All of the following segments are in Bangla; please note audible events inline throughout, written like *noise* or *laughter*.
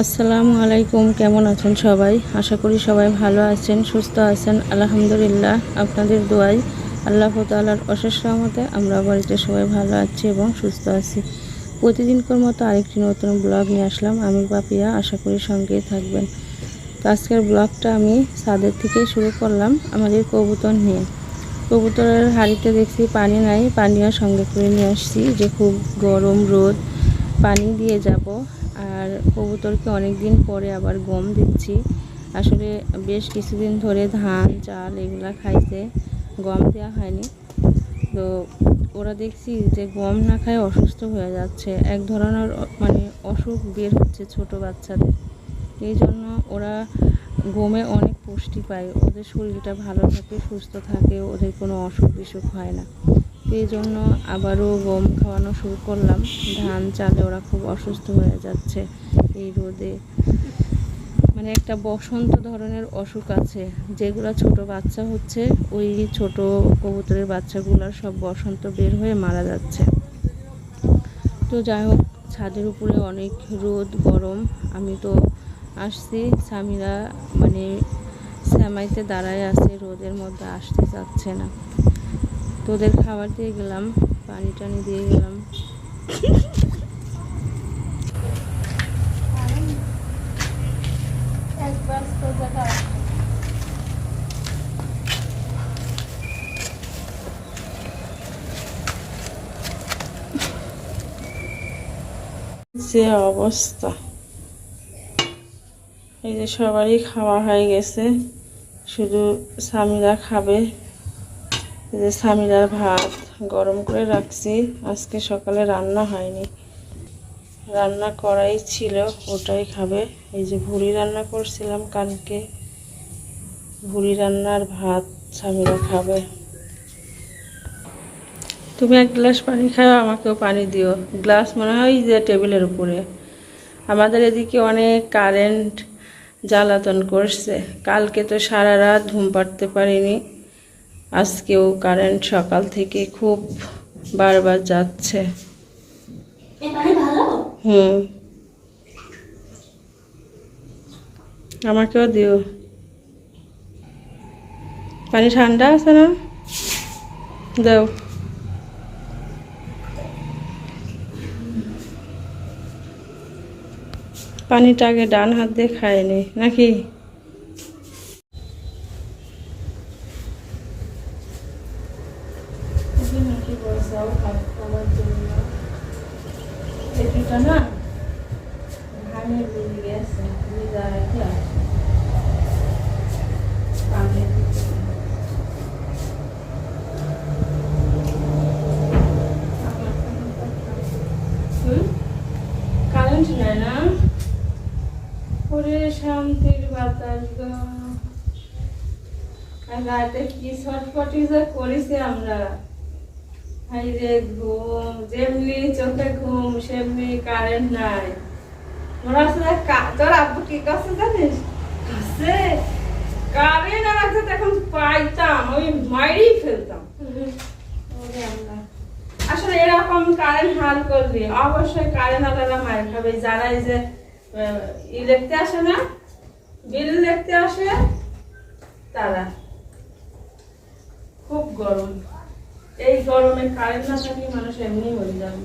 আসসালামু আলাইকুম, কেমন আছেন সবাই? আশা করি সবাই ভালো আছেন, সুস্থ আছেন। আলহামদুলিল্লাহ, আপনাদের দোয়াই আল্লাহ তালার অশেষ রহমতে আমরা বাড়িতে সবাই ভালো আছি এবং সুস্থ আছি। প্রতিদিনকার মতো আরেকটি নতুন ব্লগ নিয়ে আসলাম। আমি পাপিয়া আশা করি সঙ্গেই থাকবেন। তো আজকের ব্লগটা আমি ছাদের থেকে শুরু করলাম আমাদের কবুতর নিয়ে। কবুতরের হাড়িতে দেখছি পানি নাই, পানিও সঙ্গে করে নিয়ে আসছি। যে খুব গরম রোদ, পানি দিয়ে যাব। আর কবুতরকে অনেক দিন পরে আবার গম দিচ্ছি। আসলে বেশ কিছুদিন ধরে ধান, চাল এগুলা খাইছে, গম দেওয়া হয়নি। তো ওরা দেখছি যে গম না খায় অসুস্থ হয়ে যাচ্ছে। এক ধরনের মানে অসুখ বের হচ্ছে ছোট বাচ্চাদের। এই জন্য ওরা গমে অনেক পুষ্টি পায়। ওদের শরীরটা ভালো থাকে, সুস্থ থাকে, ওদের কোনো অসুখ বিসুখ হয় না। এই জন্য আবারও গম খাওয়ানো শুরু করলাম। ধান চালে ওরা খুব অসুস্থ হয়ে যাচ্ছে এই রোদে। মানে একটা বসন্ত ধরনের অসুখ আছে, যেগুলো ছোট বাচ্চা হচ্ছে, ওই ছোট কবুতরের বাচ্চাগুলোর সব বসন্ত বের হয়ে মারা যাচ্ছে। তো যাই হোক, ছাদের উপরে অনেক রোদ, গরম। আমি তো আসছি, স্বামীরা মানে শ্যামাইতে দাঁড়ায় আছে, রোদের মধ্যে আসতে চাচ্ছে না। তো ওদের খাবার দিয়ে গেলাম, পানি টানি দিয়ে গেলাম। যে অবস্থা। এই যে সবারই খাওয়া হয়ে গেছে, শুধু স্বামীরা খাবে। যে স্বামীরার ভাত গরম করে রাখছি। আজকে সকালে রান্না হয়নি। রান্না করাই ছিল, ওটাই খাবে। এই যে ভুড়ি রান্না করছিলাম কালকে। ভুড়ি রান্নার ভাত স্বামীরা খাবে। তুমি এক গ্লাস পানি খাও, আমাকেও পানি দিও। গ্লাস মনে হয় যে টেবিলের উপরে। আমাদের এদিকে অনেক কারেন্ট জ্বালাতন করছে। কালকে তো সারা রাত ঘুম পাড়তে পারিনি। আজকেও কারেন্ট সকাল থেকে খুব বারবার যাচ্ছে। হুম। আমাকেও দিও। পানি ঠান্ডা আছে না? দাও। পানিটা আগে ডান হাত দিয়ে খায়নি নাকি এটা না ধানের বীজ গেছে বীজ আর কি আছে পানি কারেন্ট নেয় না ওরে শান্তির বাতাস গো আর রাতে কি ছটফটি যে করেছি আমরা। হাই রে ঘুম যেমনি চোখে ঘুম সেমনি কারেন্ট নাই। মনে হচ্ছে তোর আব্বু কি করছে জানিস? কাছে কারেন্ট আর একটা এখন পাইতাম আমি মাইরি ফেলতাম। আসলে এরকম কারেন্ট হাল করলে অবশ্যই কারেন্ট আলাদা মায়ের খাবে। যারা এই যে দেখতে আসে না বিল দেখতে আসে, তারা খুব গরম। এই গরমে কারেন্ট না থাকলে মানুষ এমনি মরে যাবে।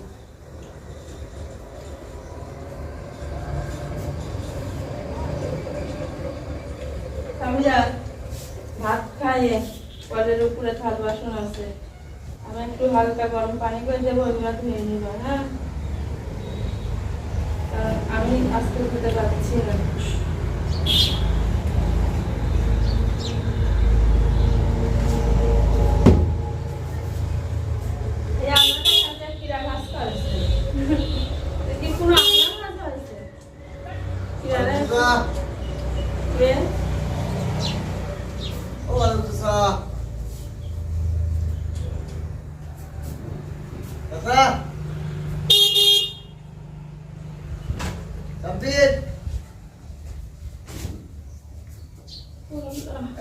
আমি ভাত খাইয়ে কলের উপরে থাল বাসন আছে। আমি একটু হালকা গরম পানি করে দেবো ওইগুলো ধুয়ে নিবা হ্যাঁ? আমি আজকে খেতে পারছি না এই আমরাটা সাথে কিরা ঘাস করেছে দেখি কোনো আমলা ঘাস হয়েছে স্যার ও আলম স্যার স্যার সাব্বির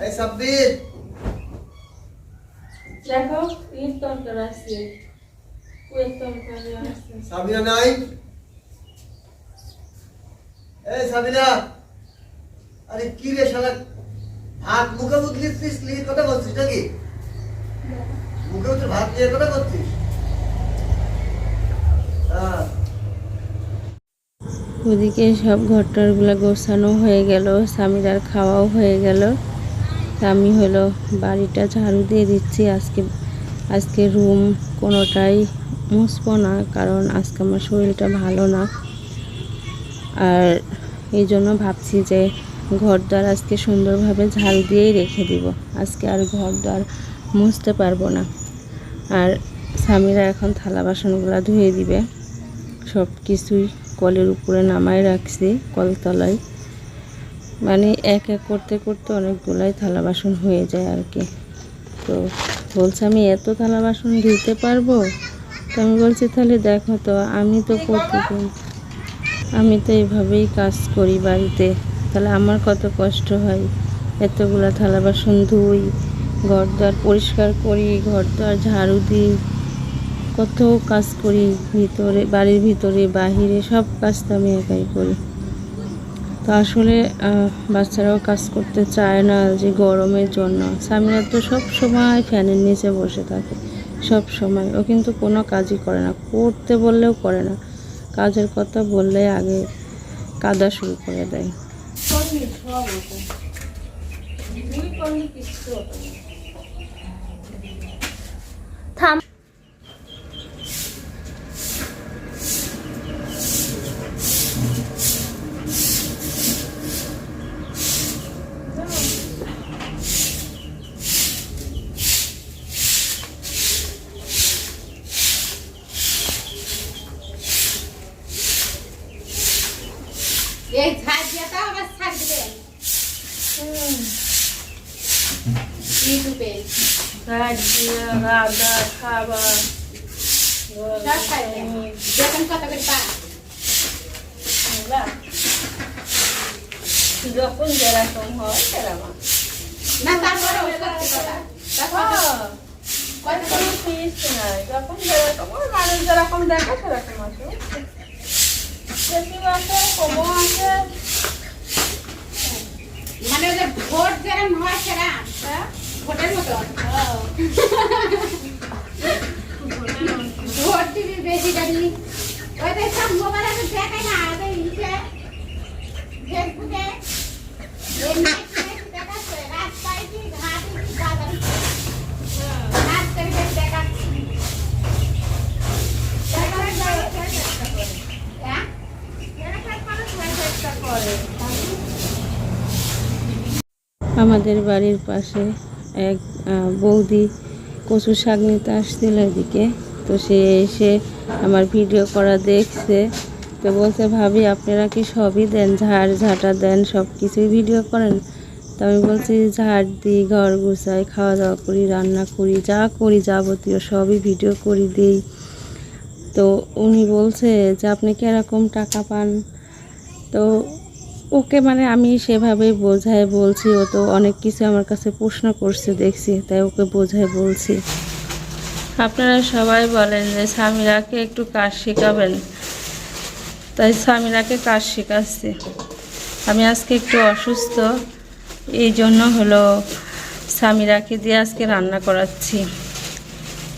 এই সাব্বির দেখো ইট তরকার আছে কুয়েত তরকার আছে সাবিনা নাই এই সাবিনা আরে কি রে শালা? ভাত মুখে লিখে কথা বলছিস নাকি? মুখে ভাত নিয়ে কথা ওদিকে সব ঘরটরগুলো গোছানো হয়ে গেল স্বামীরার খাওয়াও হয়ে গেল। আমি হলো, বাড়িটা ঝাড়ু দিয়ে দিচ্ছি, আজকে আজকে রুম কোনোটাই মুছবো না, কারণ আজকে আমার শরীরটা ভালো না। আর এই জন্য ভাবছি যে ঘর দ্বার আজকে সুন্দরভাবে ঝাড়ু দিয়েই রেখে দিব। আজকে আর ঘর দ্বার মুছতে পারব না। আর স্বামীরা এখন থালা বাসনগুলো ধুয়ে দিবে। সব কিছুই কলের উপরে নামায় রাখছি, কলতলায়। মানে এক এক করতে করতে অনেকগুলাই থালা বাসন হয়ে যায় আর কি। তো বলছে, আমি এত থালা বাসন ধুতে পারব? তো আমি বলছি, তাহলে দেখো তো, আমি তো প্রতিদিন, আমি তো এইভাবেই কাজ করি বাড়িতে। তাহলে আমার কত কষ্ট হয়। এতগুলা থালা বাসন ধুই ঘর দ্বার পরিষ্কার করি ঘর দ্বার ঝাড়ু দিই, কত কাজ করি ভিতরে, বাড়ির ভিতরে, বাহিরে, সব কাজ তো আমি একাই করি। তো আসলে বাচ্চারাও কাজ করতে চায় না যে গরমের জন্য। স্বামীরা তো সব সময় ফ্যানের নিচে বসে থাকে, সব সময়। ও কিন্তু কোনো কাজই করে না, করতে বললেও করে না। কাজের কথা বললে আগে কাদা শুরু করে দেয়। пресловутым. Ну Выполнить что. сотового. সব খাইবেন দেখেন কত করে পা হয় না তারপরে কোনো ফিস নাই যখন যেরকম মানুষ যেরকম দেখে সেরকম আছে বেশি আছে মানে ভোট যেরকম হয়? সেরকম ভোটের মতো *laughs* ভোট দিবি বেশি দিবি ওই যে সব মোবাইলে তো দেখায় না ওই ইসে ফেসবুকে এই নাইট নাইট দেখাচ্ছে রাস্তায় কি ঘাটে কি বাজারে কি। নাচ করে করে দেখাচ্ছে তারপরে যাই হ্যাঁ আমাদের বাড়ির পাশে এক বৌদি কচু শাক নিতে আসছিল এদিকে। তো সে এসে আমার ভিডিও করা দেখছে। তো বলছে, ভাবি, আপনারা কি সবই দেন? ঝাড়, ঝাঁটা দেন? সব কিছুই ভিডিও করেন? তো আমি বলছি, ঝাড় দিই, ঘর গুছাই খাওয়া দাওয়া করি, রান্না করি, যা করি যাবতীয় সবই ভিডিও করি দিই। তো উনি বলছে যে, আপনি কীরকম টাকা পান? তো ওকে মানে আমি সেভাবেই বোঝায় বলছি, ও তো অনেক কিছু আমার কাছে প্রশ্ন করছে দেখছি, তাই ওকে বোঝায় বলছি। আপনারা সবাই বলেন যে স্বামীরাকে একটু কাজ শেখাবেন। তাই স্বামীরাকে কাজ শেখাচ্ছি। আমি আজকে একটু অসুস্থ, এই জন্য হলো স্বামীরাকে দিয়ে আজকে রান্না করাচ্ছি।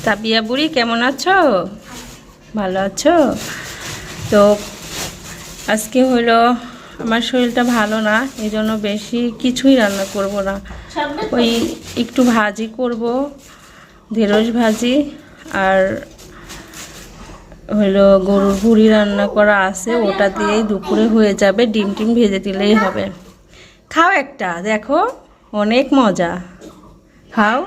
তা বিয়া বুড়ি, কেমন আছো? ভালো আছো? তো আজকে হলো আমার শরীরটা ভালো না এই জন্য বেশি কিছুই রান্না করব না। ওই একটু ভাজি করব, ঢেঁড়স ভাজি, আর হলো গরুর ভুড়ি রান্না করা আছে, ওটা দিয়েই দুপুরে হয়ে যাবে, ডিম টিম ভেজে দিলেই হবে। খাও একটা, দেখো, অনেক মজা। খাও।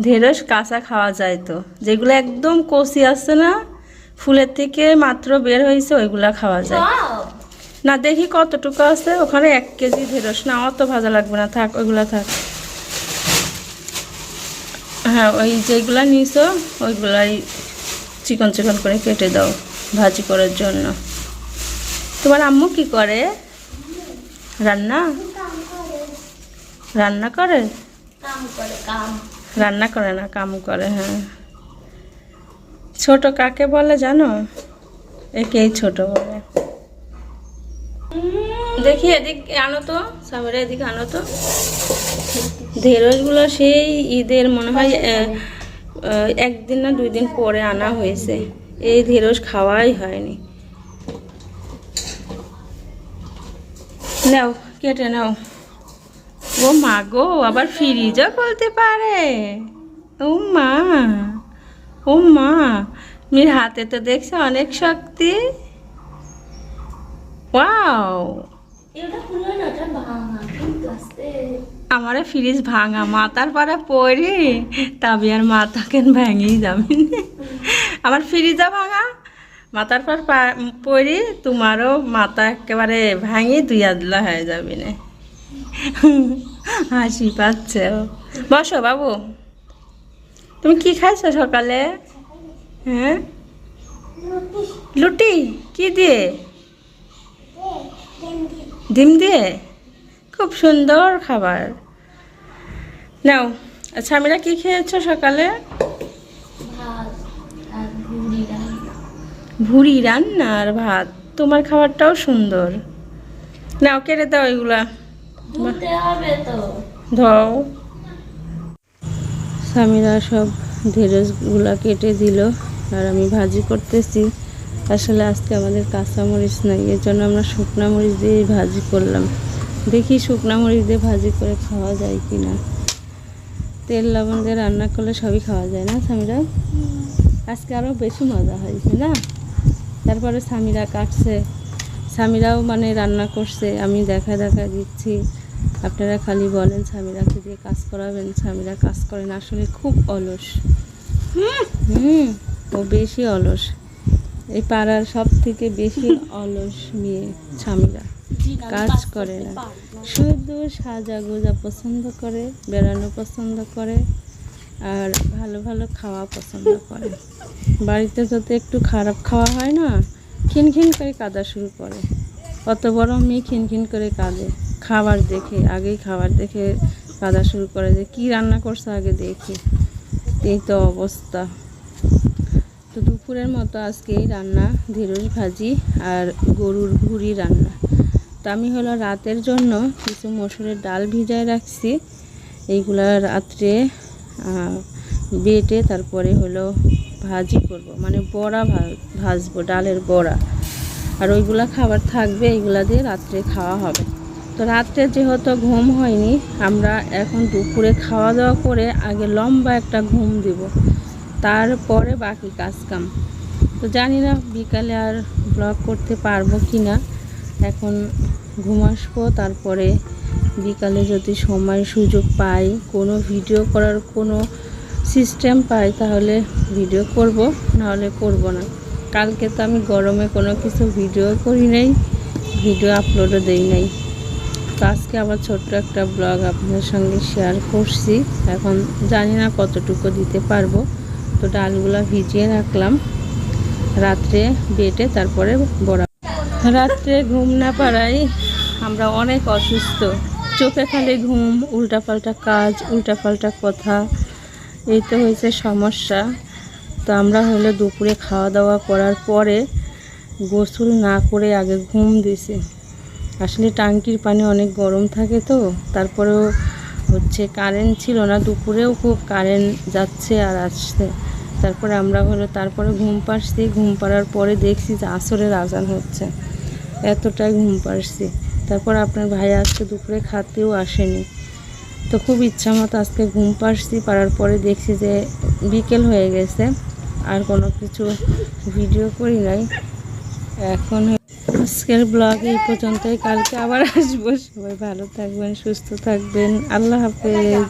ঢেঁড়স কাঁচা খাওয়া যায় তো। যেগুলো একদম কষি আসছে না, ফুলের থেকে মাত্র বের হয়েছে, ওইগুলা খাওয়া যায়। না দেখি কতটুকু আছে। ওখানে এক কেজি ঢেঁড়স। না অত ভাজা লাগবে না। থাক ওইগুলা থাক। হ্যাঁ ওই যেগুলা নিয়েছো ওইগুলাই চিকন চিকন করে কেটে দাও ভাজি করার জন্য। তোমার আম্মু কি করে? রান্না? রান্না করে? রান্না করে না কাম করে হ্যাঁ। ছোট কাকে বলে জানো? একেই ছোট বলে। দেখি এদিক আনো তো সামিরা এদিকে আনো তো। ঢেঁড়সগুলো সেই ঈদের মনে হয় একদিন না দুই দিন পরে আনা হয়েছে। এই ঢেঁড়স খাওয়াই হয়নি। নাও, কেটে নাও। ও মা গো, আবার ফ্রিজও খুলতে পারে। ও মা ও মা, মেয়ের হাতে তো দেখছে অনেক শক্তি। ওয়াও। আমারে ফ্রিজ ভাঙা মাথার পরে পড়ি। তবে আর মাথা কেন ভেঙেই যাবে? আমার ফ্রিজও ভাঙা মাথার পর পা- পড়ি তোমারও মাথা একেবারে ভেঙে দুই আদলা হয়ে যাবে না। হাসি পাচ্ছে বসো বাবু। তুমি কি খাইছো সকালে? হ্যাঁ? লুটি? কি দিয়ে? ডিম দিয়ে? খুব সুন্দর খাবার। নাও আচ্ছা আমিরা কি খেয়েছো সকালে? ভুড়ি রান্না। আর ভাত তোমার খাবারটাও সুন্দর। নাও কেটে দাও এগুলা। ধও। স্বামীরা সব ঢেঁড়সগুলা কেটে দিল আর আমি ভাজি করতেছি। আসলে আজকে আমাদের কাঁচা মরিচ নাই এর জন্য আমরা শুকনা মরিচ দিয়ে ভাজি করলাম। দেখি শুকনা মরিচ দিয়ে ভাজি করে খাওয়া যায় কি না তেল লবণ দিয়ে রান্না করলে সবই খাওয়া যায় না স্বামীরা আজকে আরও বেশি মজা হয়েছে না? তারপরে স্বামীরা কাটছে। স্বামীরাও মানে রান্না করছে, আমি দেখা দেখা দিচ্ছি। আপনারা খালি বলেন স্বামীরাকে দিয়ে কাজ করাবেন স্বামীরা কাজ করেন আসলে খুব অলস। হুম, ও বেশি অলস। এই পাড়ার সব থেকে বেশি অলস মেয়ে স্বামীরা। কাজ করে না। শুধু সাজা গোজা পছন্দ করে, বেড়ানো পছন্দ করে, আর ভালো ভালো খাওয়া পছন্দ করে। বাড়িতে যদি একটু খারাপ খাওয়া হয় না খিনখিন করে কাঁদা শুরু করে। অত বড় মেয়ে খিনখিন করে কাঁদে। খাবার দেখে, আগেই খাবার দেখে কাঁদা শুরু করে যে, কি রান্না করছে আগে দেখি? এই তো অবস্থা। তো দুপুরের মতো আজকে রান্না ঢেঁড়স ভাজি আর গরুর ভুড়ি রান্না। তো আমি হলো রাতের জন্য কিছু মসুরের ডাল ভিজায় রাখছি। এইগুলা রাত্রে বেটে তারপরে হলো ভাজি করব। মানে বড়া ভাজবো, ডালের বড়া। আর ওইগুলা খাবার থাকবে, এইগুলা দিয়ে রাত্রে খাওয়া হবে। তো রাত্রে যেহেতু ঘুম হয়নি, আমরা এখন দুপুরে খাওয়া দাওয়া করে আগে লম্বা একটা ঘুম দিব। তারপরে বাকি কাজ কাম তো জানি না বিকালে আর ব্লগ করতে পারব কি না এখন ঘুম আসব, তারপরে বিকালে যদি সময় সুযোগ পাই, কোনো ভিডিও করার কোনো সিস্টেম পাই, তাহলে ভিডিও করব, নাহলে করব না। কালকে তো আমি গরমে কোনো কিছু ভিডিও করি নাই ভিডিও আপলোডও দেই নাই। তো আজকে আবার ছোট্ট একটা ব্লগ আপনাদের সঙ্গে শেয়ার করছি। এখন জানি না কতটুকু দিতে পারব। তো ডালগুলো ভিজিয়ে রাখলাম। রাত্রে বেটে তারপরে বড়া। রাত্রে ঘুম না পারাই আমরা অনেক অসুস্থ। চোখে খালি ঘুম, উল্টাপাল্টা কাজ, উল্টাপাল্টা কথা, এই তো হয়েছে সমস্যা। তো আমরা হলো দুপুরে খাওয়া দাওয়া করার পরে গোসল না করে আগে ঘুম দিছি আসলে টাঙ্কির পানি অনেক গরম থাকে তো, তারপরেও হচ্ছে। কারেন্ট ছিল না, দুপুরেও খুব কারেন্ট যাচ্ছে আর আসছে। তারপরে আমরা হলো তারপরে ঘুম পাড়ছি। ঘুম পাড়ার পরে দেখছি যে আসরের আজান হচ্ছে। এতটাই ঘুম পাড়ছি। তারপর আপনার ভাই আজকে দুপুরে খাতেও আসেনি। তো খুব ইচ্ছা মতো আজকে ঘুম পাড়ছি। পাড়ার পরে দেখছি যে বিকেল হয়ে গেছে। আর কোনো কিছু ভিডিও করি নাই। এখন আজকের ব্লগ এই পর্যন্তই। কালকে আবার আসব। সবাই ভালো থাকবেন সুস্থ থাকবেন। আল্লাহ হাফেজ।